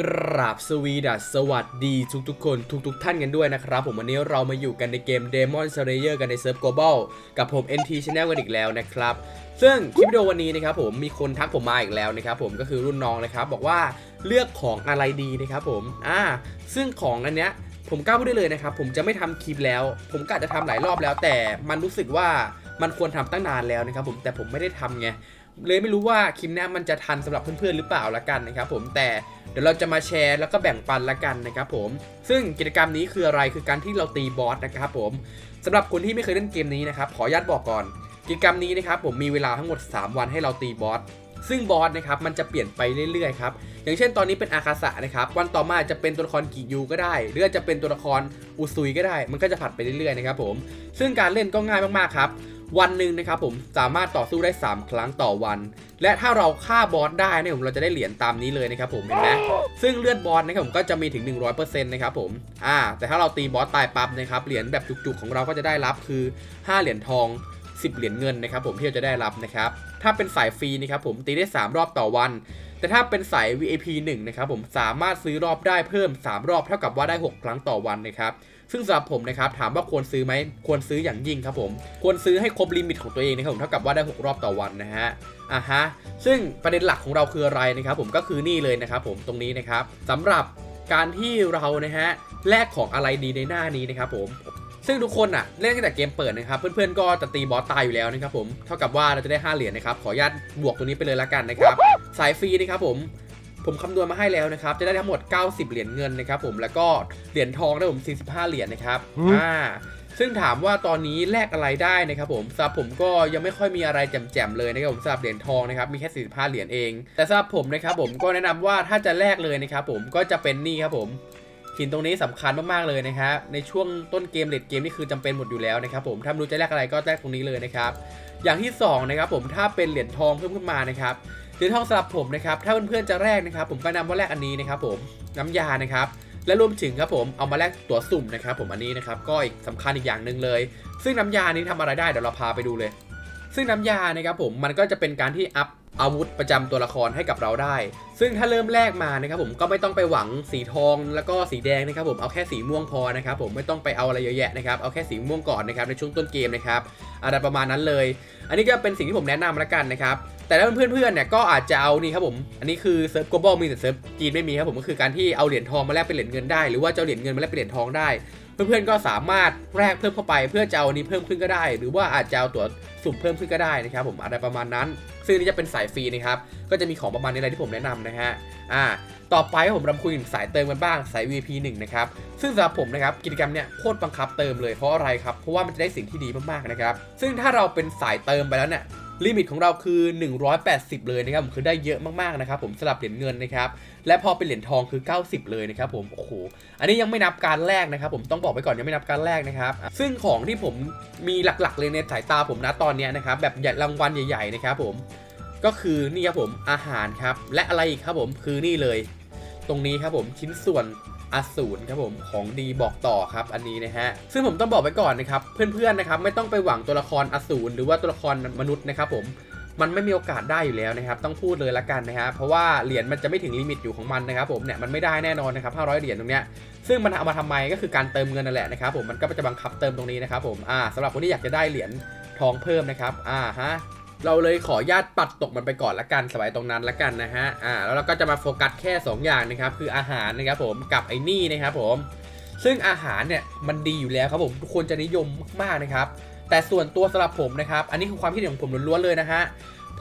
กราบสวีดัสสวัสดีทุกทุกคนทุกทุกท่านกันด้วยนะครับ ผมวันนี้เรามาอยู่กันในเกม Demon Slayer กันในเซิร์ฟ Global กับผม NT Channel กันอีกแล้วนะครับ ซึ่งคลิปวิดีโอวันนี้นะครับผมมีคนทักผมมาอีกแล้วนะครับผมก็คือรุ่นน้องนะครับ บอกว่าเลือกของอะไรดีนะครับผมอ่าซึ่งของอันเนี้ยผมกล้าพูดได้เลยนะครับ ผมจะไม่ทำคลิปแล้ว ผมกะจะทำหลายรอบแล้ว แต่มันรู้สึกว่ามันควรทำตั้งนานแล้วนะครับ ผมแต่ผมไม่ได้ทำไงเลยไม่รู้ว่าคลิปนี้มันจะทันสำหรับเพื่อนๆหรือเปล่าละกันนะครับ ผมแต่ ดี๋ยวเราจะมาแชร์แล้วก็แบ่งปันละกันนะครับผม ซึ่งกิจกรรมนี้คืออะไรคือการที่เราตีบอสนะครับผมสำหรับคนที่ไม่เคยเล่นเกมนี้นะครับขออนุญาตบอกก่อน กิจกรรมนี้นะครับผมมีเวลาทั้งหมด 3 วันให้เราตีบอสซึ่งบอสนะครับมันจะเปลี่ยนไปเรื่อยๆครับอย่างเช่นตอนนี้เป็นอาคาสะนะครับวันต่อมาจะเป็นตัวละครกิยูก็ได้ หรือจะเป็นตัวละครอุซุยก็ได้ มันก็จะผัดไปเรื่อยๆนะครับผมซึ่งการเล่นก็ง่ายมากๆครับ วันหนึ่งนะครับผมสามารถต่อสู้ได้ 3 ครั้งต่อวัน และถ้าเราฆ่าบอสได้เนี่ยผมเราจะได้เหรียญตามนี้เลยนะครับผมเห็นไหมซึ่งเลือดบอสนะครับผมก็จะมีถึง 100%นะครับผมอ่าแต่ถ้าเราตีบอสตายปั๊บนะครับเหรียญแบบจุกๆของเราก็จะได้รับคือ 5 เหรียญทอง 10 เหรียญเงินนะครับผมที่เราจะได้รับนะครับถ้าเป็นสายฟรีนะครับผมตีได้ 3 รอบต่อวัน แต่ถ้าเป็นสาย VIP 1นะครับผมสามารถซื้อรอบได้เพิ่ม 3 รอบเท่ากับว่าได้ 6 ครั้งต่อวันนะครับ ซึ่งสำหรับผมนะครับถามว่าควรซื้อไหมควรซื้ออย่างยิ่งครับผมควรซื้อให้ครบลิมิตของตัวเองนะครับผมเท่ากับว่าได้ 6 รอบต่อวันนะฮะอะฮะซึ่งประเด็นหลักของเราคืออะไรนะครับผมก็คือนี่เลยนะครับผมตรงนี้นะครับสำหรับการที่เรานะฮะแลกของอะไรดีในหน้านี้นะครับผมซึ่งทุกคนอะเล่นตั้งแต่เกมเปิดนะครับ เพื่อนๆก็จะตีบอสตายอยู่แล้วนะครับผมเท่ากับว่าเราจะได้ 5 เหรียญนะครับขออนุญาตบวกตัวนี้ไปเลยละกันนะครับสายฟรีนะครับผม ผมคำนวณมาให้แล้วนะครับ จะได้ทั้งหมด 90 เหรียญเงินนะครับผมแล้วก็เหรียญทองได้ผม 45 เหรียญนะครับอืมอ่าซึ่งถามว่าตอนนี้แลกอะไรได้นะครับผมสำหรับผมก็ยังไม่ค่อยมีอะไรแจ่มๆเลยนะครับผมสำหรับเหรียญทองนะครับมีแค่ 45 เหรียญเอง แต่สำหรับผมนะครับผมก็แนะนำว่าถ้าจะแลกเลยนะครับผมก็จะเป็นนี่ครับผมหินตรงนี้สำคัญมากๆเลยนะครับในช่วงต้นเกมเลดเกมนี่คือจำเป็นหมดอยู่แล้วนะครับผมถ้าไม่รู้จะแลกอะไรก็แลกตรงนี้เลยนะครับอย่างที่สองนะครับผมถ้าเป็นเหรียญทองเพิ่มขึ้นมานะครับ เหรียญทองสำหรับผมนะครับถ้าเพื่อนๆจะแลกนะครับผมก็นำว่าแลกอันนี้นะครับผมน้ำยานะครับและรวมถึงครับผมเอามาแลกตั๋วสุ่มนะครับผมอันนี้นะครับก็อีกสำคัญอีกอย่างหนึ่งเลย ซึ่งน้ำยานี้ทำอะไรได้เดี๋ยวเราพาไปดูเลย ซึ่งน้ำยานะครับผมมันก็จะเป็นการที่อัพอาวุธประจำตัวละครให้กับเราได้ ซึ่งถ้าเริ่มแรกมานะครับผมก็ไม่ต้องไปหวังสีทองแล้วก็สีแดงนะครับผมเอาแค่สีม่วงพอนะครับผมไม่ต้องไปเอาอะไรเยอะแยะนะครับเอาแค่สีม่วงก่อนนะครับในช่วงต้นเกมนะครับอะไรประมาณนั้นเลย อันนี้ก็เป็นสิ่งที่ผมแนะนำแล้วกันนะครับ แต่ถ้าเพื่อนๆเนี่ยก็อาจจะเอานี่ครับผม อันนี้คือเซิร์ฟ global มีแต่เซิร์ฟจีนไม่มีครับผมก็คือการที่เอาเหรียญทองมาแลกเป็นเหรียญเงินได้ หรือว่าจะเอาเหรียญเงินมาแลกเป็นเหรียญทองได้ เพื่อนๆก็สามารถแลกเพิ่มเข้าไป เพื่อจะเอาอันนี้เพิ่มขึ้นก็ได้ หรือว่าอาจจะเอาตัวสุ่มเพิ่มขึ้นก็ได้นะครับผมอะไรประมาณนั้น ซึ่งนี่จะเป็นสายฟรีนะครับก็จะมีของประมาณนี้อะไรที่ผมแนะนำนะฮะอ่าต่อไปผมรำคุยถึงสายเติมกันบ้างสาย VP 1นะครับซึ่งสำหรับผมนะครับกิจกรรมเนี้ยโคตรบังคับเติมเลยเพราะอะไรครับเพราะว่ามันจะได้สิ่งที่ดีมากๆนะครับซึ่งถ้าเราเป็นสายเติมไปแล้วเนี่ย ลิมิตของเราคือ 180 เลยนะครับผมคือได้เยอะมากๆนะครับผมสลับเหรียญเงินนะครับและพอเป็นเหรียญทองคือ 90 เลยนะครับผมโอ้โหอันนี้ยังไม่นับการแลกนะครับผมต้องบอกไปก่อนยังไม่นับการแลกนะครับซึ่งของที่ผมมีหลักๆเลยในสายตาผมนะตอนนี้นะครับแบบใหญ่รางวัลใหญ่ๆนะครับผมก็คือนี่ครับผมอาหารครับและอะไรอีกครับผมคือนี่เลย ตรงนี้ครับผมชิ้นส่วน อสูรครับผมของดีบอกต่อครับอันนี้นะฮะซึ่งผมต้องบอกไว้ก่อนนะครับเพื่อนๆนะครับไม่ต้องไปหวังตัวละครอสูรหรือว่าตัวละครมนุษย์นะครับผมมันไม่มีโอกาสได้อยู่แล้วนะครับต้องพูดเลยละกันนะฮะเพราะว่าเหรียญมันจะไม่ถึงลิมิตอยู่ของมันนะครับผมเนี่ยมันไม่ได้แน่นอนนะครับ500เหรียญตรงเนี้ยซึ่งมันเอามาทำไมก็คือการเติมเงินนั่นแหละนะครับผมมันก็จะบังคับเติมตรงนี้นะครับผมอ่าสำหรับคนที่อยากจะได้เหรียญทองเพิ่มนะครับอ่าฮะ เราเลยขออนุญาตปัดตกมันไปก่อนละกันสบายตรงนั้นละกันนะฮะอ่าแล้วเราก็จะมาโฟกัสแค่ 2 อย่างนะครับคืออาหารนะครับผมกับไอ้นี่นะครับผมซึ่งอาหารเนี่ยมันดีอยู่แล้วครับผมทุกคนจะนิยมมากๆนะครับ แต่ส่วนตัวสำหรับผมนะครับ อันนี้คือความคิดเห็นของผมล้วนๆเลยนะฮะ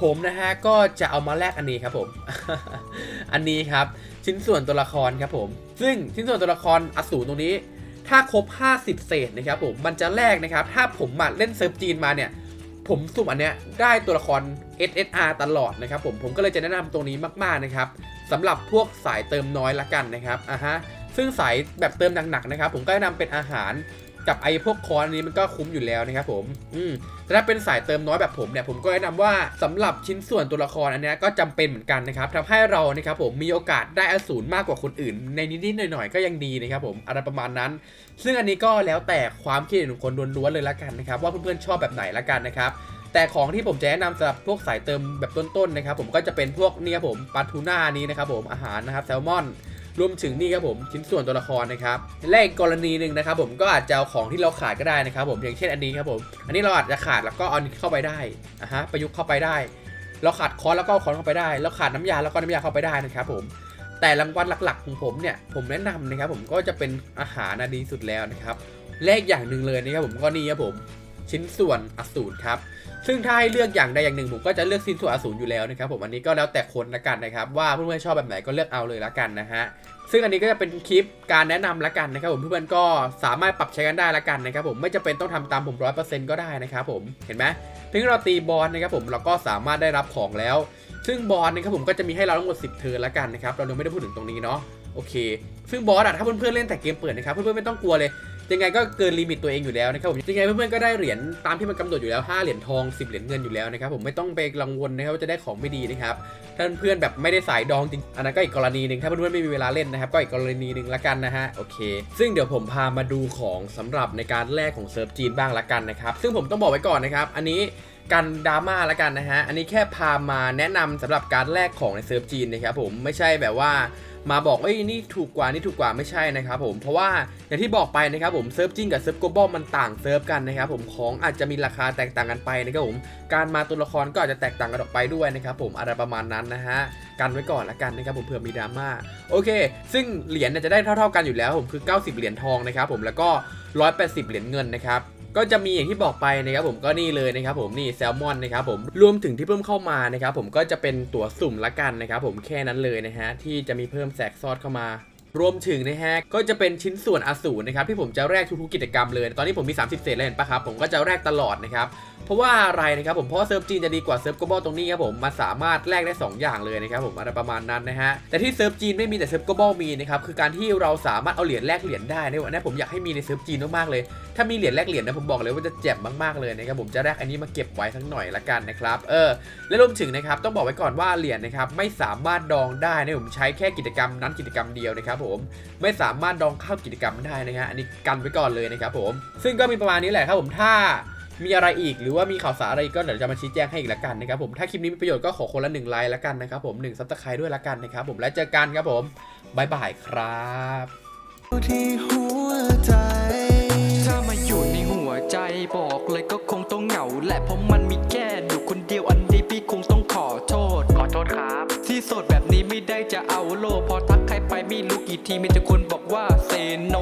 ผมนะฮะก็จะเอามาแลกอันนี้ครับผม อันนี้ครับชิ้นส่วนตัวละครครับผม ซึ่งชิ้นส่วนตัวละครอสูรตรงนี้ ถ้าครบ 50 เศษนะครับผมมันจะแลกนะครับ ถ้าผมมาเล่นเซิร์ฟจีนมาเนี่ย ผมสุ่มอันเนี้ยได้ตัวละคร SSR ตลอดนะครับผมผมก็เลยจะแนะนำตรงนี้มากๆนะครับสำหรับพวกสายเติมน้อยละกันนะครับอะฮะซึ่งสายแบบเติมหนักๆนะครับ ผมก็แนะนำเป็นอาหาร กับไอ้พวกคอร์นนี้มันก็คุ้มอยู่แล้วนะครับผมอืมแต่ถ้าเป็นสายเติมน้อยแบบผมเนี่ยผมก็แนะนำว่าสำหรับชิ้นส่วนตัวละครอันนี้ก็จำเป็นเหมือนกันนะครับทำให้เรานะครับผมมีโอกาสได้อสูรมากกว่าคนอื่น ในนิดๆหน่อยๆก็ยังดีนะครับผมอะไรประมาณนั้น ซึ่งอันนี้ก็แล้วแต่ความคิดเห็นของคนล้วนๆเลยละกันนะครับว่าเพื่อนๆชอบแบบไหนละกันนะครับแต่ของที่ผมจะแนะนำสำหรับพวกสายเติมแบบต้นๆนะครับผมก็จะเป็นพวกนี่ครับผมปลาทูน่านี้นะครับผมอาหารนะครับแซลมอน รวมถึงนี่ครับผมชิ้นส่วนตัวละครนะครับและอีกกรณีหนึ่งนะครับผมก็อาจจะเอาของที่เราขาดก็ได้นะครับผมอย่างเช่นอันนี้ครับผมอันนี้เราอาจจะขาดแล้วก็เอาเข้าไปได้อะฮะประยุกต์เข้าไปได้ เราขาดคอนแล้วก็เอาคอนเข้าไปได้ เราขาดน้ำยาแล้วก็น้ำยาเข้าไปได้นะครับผมแต่รางวัลหลักๆของผมเนี่ยผมแนะนำนะครับผมก็จะเป็นอาหารนดีสุดแล้วนะครับและอีกอย่างหนึ่งเลยนะครับผมก็นี่ครับผม ชิ้นส่วนอสูรครับซึ่งถ้าให้เลือกอย่างใดอย่างหนึ่งผมก็จะเลือกชิ้นส่วนอสูรอยู่แล้วนะครับผมอันนี้ก็แล้วแต่คนละกันนะครับว่าเพื่อนๆชอบแบบไหนก็เลือกเอาเลยละกันนะฮะซึ่งอันนี้ก็จะเป็นคลิปการแนะนำละกันนะครับผมเพื่อนๆก็สามารถปรับใช้กันได้ละกันนะครับผมไม่จำเป็นต้องทำตามผมร้อยเปอร์เซ็นต์ก็ได้นะครับผมเห็นไหมเพียงเราตีบอลนะครับผมเราก็สามารถได้รับของแล้ว ซึ่งบอลนะครับผมก็จะมีให้เราทั้งหมด10 เทิร์นละกันนะครับเรายังไม่ได้พูดถึงตรงนี้เนาะโอเค ซึ่งบอสอะถ้าเพื่อนๆเล่นแต่เกมเปิดนะครับเพื่อนๆไม่ต้องกลัวเลย ยังไงก็เกินลิมิตตัวเองอยู่แล้วนะครับผมยังไงเพื่อนๆก็ได้เหรียญตามที่มันกำหนดอยู่แล้ว 5 เหรียญทอง 10 เหรียญเงินอยู่แล้วนะครับผมไม่ต้องไปกังวลนะครับว่าจะได้ของไม่ดีนะครับถ้าเพื่อนๆแบบไม่ได้สายดองจริงอันนั้นก็อีกกรณีหนึ่งถ้าเพื่อนๆไม่มีเวลาเล่นนะครับก็อีกกรณีหนึ่งละกันนะฮะโอเค ซึ่งเดี๋ยวผมพามาดูของสำหรับในการแลกของเซิร์ฟจีนบ้างละกันนะครับซึ่งผมต้องบอกไว้ก่อนนะครับอันนี้กันดราม่าละกันนะฮะอันนี้แค่พามาแนะนำสำหรับการแลกของในเซิร์ฟจีนนะครับผมไม่ใช่แบบว่า มาบอกเอ้ยนี่ถูกกว่านี่ถูกกว่าไม่ใช่นะครับผมเพราะว่าอย่างที่บอกไปนะครับผมเซิร์ฟจีนกับเซิร์ฟโกลบอลมันต่างเซิร์ฟกันนะครับผมของอาจจะมีราคาแตกต่างกันไปนะครับผมการมาตัวละครก็อาจจะแตกต่างกันออกไปด้วยนะครับผมอะไรประมาณนั้นนะฮะกันไว้ก่อนละกันนะครับผมเผื่อมีดราม่าโอเค ซึ่งเหรียญเนี่ยจะได้เท่า ๆกันอยู่แล้วผมคือ 90 เหรียญทองนะครับผมแล้วก็ 180 เหรียญเงินนะครับ ก็จะมีอย่างที่บอกไปนะครับผมก็นี่เลยนะครับผมนี่แซลมอนนะครับผมรวมถึงที่เพิ่มเข้ามานะครับผมก็จะเป็นตั๋วสุ่มละกันนะครับผมแค่นั้นเลยนะฮะที่จะมีเพิ่มแสกซอดเข้ามารวมถึงนะฮะก็จะเป็นชิ้นส่วนอสูรนะครับที่ผมจะแลกทุกๆกิจกรรมเลย ตอนนี้ผมมี 30 เศษแล้วเห็นปะครับผมก็จะแลกตลอดนะครับ เพราะว่าอะไรนะครับผมเพราะเซิร์ฟจีนจะดีกว่าเซิร์ฟโกลบอลตรงนี้ครับผมมันสามารถแลกได้ 2 อย่างเลยนะครับผมอะไรประมาณนั้นนะฮะแต่ที่เซิร์ฟจีนไม่มีแต่เซิร์ฟโกลบอลมีนะครับคือการที่เราสามารถเอาเหรียญแลกเหรียญได้ในวันนี้ผมอยากให้มีในเซิร์ฟจีนมากๆเลย ถ้ามีเหรียญแลกเหรียญนะผมบอกเลยว่าจะเจ็บมากๆเลยนะครับผมจะแลกอันนี้มาเก็บไว้สักหน่อยละกันนะครับเออและรวมถึงนะครับต้องบอกไว้ก่อนว่าเหรียญนะครับไม่สามารถดองได้นะผมใช้แค่กิจกรรมนั้นกิจกรรมเดียวนะครับผมไม่สามารถดองเข้ากิจกรรมได้นะฮะอันนี้กันไว้ก่อนเลยนะครับผมซึ่งก็มีประมาณนี้แหละครับผมถ้า มีอะไรอีกหรือว่ามีข่าวสารอะไรอีกก็เดี๋ยวจะมาชี้แจงให้อีกละกันนะครับผมถ้าคลิปนี้มีประโยชน์ก็ขอคนละหนึ่งไลค์ละกันนะครับผมหนึ่งซับสไครต์ด้วยละกันนะครับผมแล้วเจอกันครับผมบายบายครับที่หัวใจ ถ้ามาอยู่ในหัวใจบอกเลยก็คงต้องเหงาและเพราะมันมีแค่อยู่คนเดียวอันนี้พี่คงต้องขอโทษ ขอโทษครับ ที่โสดแบบนี้ไม่ได้จะเอาโล พอทักใครไปไม่รู้กี่ทีมีแต่คนบอกว่าเซโน